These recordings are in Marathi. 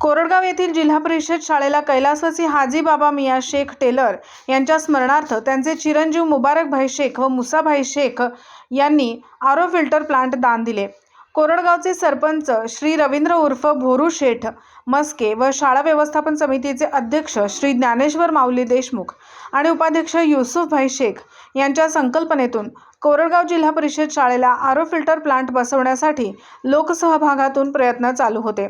कोरडगाव येथील जिल्हा परिषद शाळेला कैलासवासी हाजी बाबा मिया शेख टेलर यांच्या स्मरणार्थ त्यांचे चिरंजीव मुबारकभाई शेख व मुसाभाई शेख यांनी आरो फिल्टर प्लांट दान दिले. कोरडगावचे सरपंच श्री रवींद्र उर्फ भोरू शेठ मस्के व शाळा व्यवस्थापन समितीचे अध्यक्ष श्री ज्ञानेश्वर माऊली देशमुख आणि उपाध्यक्ष युसुफभाई शेख यांच्या संकल्पनेतून कोरडगाव जिल्हा परिषद शाळेला आरो फिल्टर प्लांट बसवण्यासाठी लोकसहभागातून प्रयत्न चालू होते.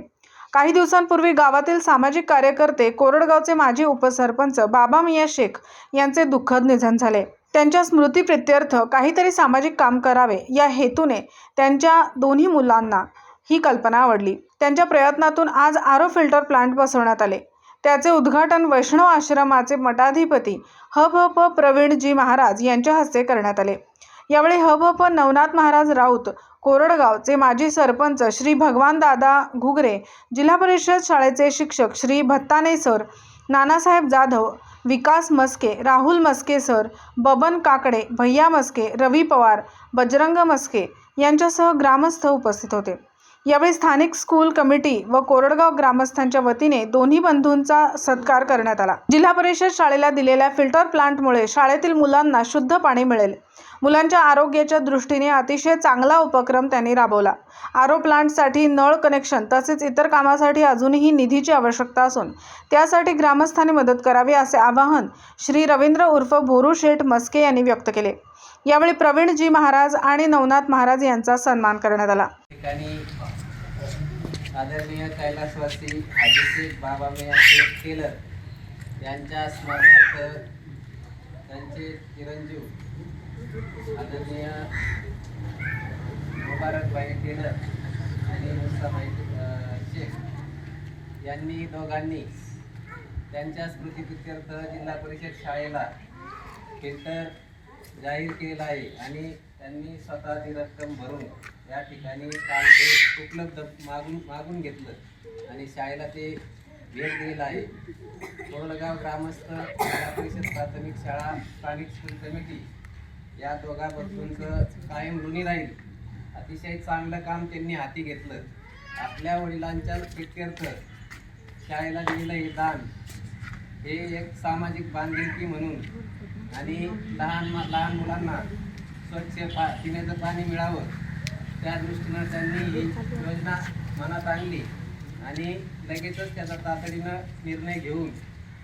काही दिवसांपूर्वी गावातील सामाजिक कार्यकर्ते कोरडगावचे माजी उपसरपंच बाबा मिया शेख यांचे दुःखद निधन झाले. त्यांच्या स्मृतीप्रित्यर्थ काहीतरी सामाजिक काम करावे या हेतूने त्यांच्या दोन्ही मुलांना ही कल्पना आवडली. त्यांच्या प्रयत्नातून आज आरो फिल्टर प्लांट बसवण्यात आले. त्याचे उद्घाटन वैष्णव आश्रमाचे मठाधिपती हभ प्रवीणजी महाराज यांच्या हस्ते करण्यात आले. यावेळी हभप नवनाथ महाराज राऊत कोरडगावचे माजी सरपंच श्री भगवान दादा घुगरे जिल्हा परिषद शाळेचे शिक्षक श्री भत्ताने सर नानासाहेब जाधव विकास मस्के राहुल मस्के सर बबन काकडे भैया मस्के रवी पवार बजरंग मस्के यांच्यासह ग्रामस्थ उपस्थित होते. यावेळी स्थानिक स्कूल कमिटी व कोरडगाव ग्रामस्थांच्या वतीने दोन्ही बंधूंचा सत्कार करण्यात आला. जिल्हा परिषद शाळेला दिलेल्या फिल्टर प्लांटमुळे शाळेतील मुलांना शुद्ध पाणी मिळेल. मुलांच्या आरोग्याच्या दृष्टीने अतिशय चांगला उपक्रम त्यांनी राबवला. आरो प्लांटसाठी नळ कनेक्शन तसेच इतर कामासाठी अजूनही निधीची आवश्यकता असून त्यासाठी ग्रामस्थांनी मदत करावी असे आवाहन श्री रवींद्र उर्फ भोरू शेठ मस्के यांनी व्यक्त केले. यावेळी प्रवीणजी महाराज आणि नवनाथ महाराज यांचा सन्मान करण्यात आला. आदरणीय कैलासवासी हाजीशेख बाबा शेख टेलर यांच्या स्मरणार्थ त्यांचे चिरंजीव आदरणीय मुबारकभाई टेलर आणि मुसाभाई अ, शेख यांनी दोघांनी त्यांच्या स्मृतीप्रित्यर्थ जिल्हा परिषद शाळेला फिल्टर जाहीर केलेला आहे आणि त्यांनी स्वतः ती रक्कम भरून या ठिकाणी काल ते उपलब्ध मागून मागून घेतलं आणि शाळेला ते भेट दिलेलं आहे. कोरडगाव ग्रामस्थ जिल्हा परिषद प्राथमिक शाळा स्थानिक स्कूल कमिटी या दोघा बंधूंचं कायम ऋणी राहील. अतिशय चांगलं काम त्यांनी हाती घेतलं. आपल्या वडिलांच्या प्रित्यर्थ शाळेला दिलेलं हे दान हे एक सामाजिक बांधिलकी म्हणून आणि लहान लहान मुलांना स्वच्छ पा पिण्याचं पाणी मिळावं त्या दृष्टीनं त्यांनी ही योजना मनात आणली आणि लगेचच त्याचा तातडीनं निर्णय घेऊन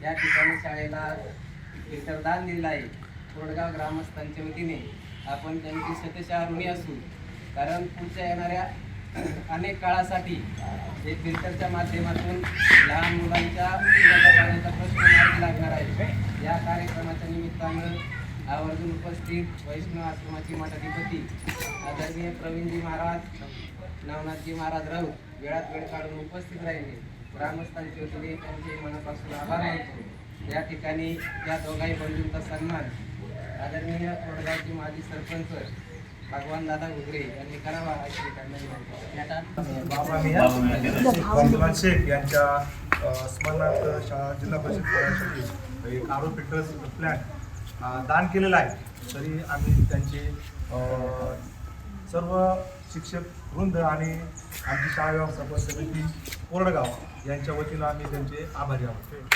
या ठिकाणी शाळेला फिल्टर दान दिलेलं आहे. कोरडगाव ग्रामस्थांच्या वतीने आपण त्यांची सत्यशा ऋणी असू कारण पुढच्या येणाऱ्या अनेक काळासाठी हे फिल्टरच्या माध्यमातून लहान मुलांच्या पाण्याचा प्रश्न मार्गी लागणार आहे. या कार्यक्रमाच्या निमित्तानं आवर्जून उपस्थित वैष्णव आश्रमाचे मठाधिपती आदरणीय प्रवीणजी महाराज नवनाथजी महाराज राऊत वेळात वेळ काढून उपस्थित राहिले. ग्रामस्थांच्या वतीने त्यांचे मनापासून आभार मानतो. या ठिकाणी या दोघाही बंधूंचा सन्मान आदरणीय कोरडगावचे माजी सरपंच भगवान दादा घुगरे यांनी करावा. बाबा मिया शेख यांच्या स्मरणार्थ शाळा जिल्हा परिषद शाळेसाठी एक आरो फिल्टर्स प्लॅन दान केलेलं आहे. तरी आम्ही त्यांचे सर्व शिक्षक वृंद आणि आमची शाळा व्यवस्थापन समिती कोरडगाव यांच्या वतीनं आम्ही त्यांचे आभारी आहोत.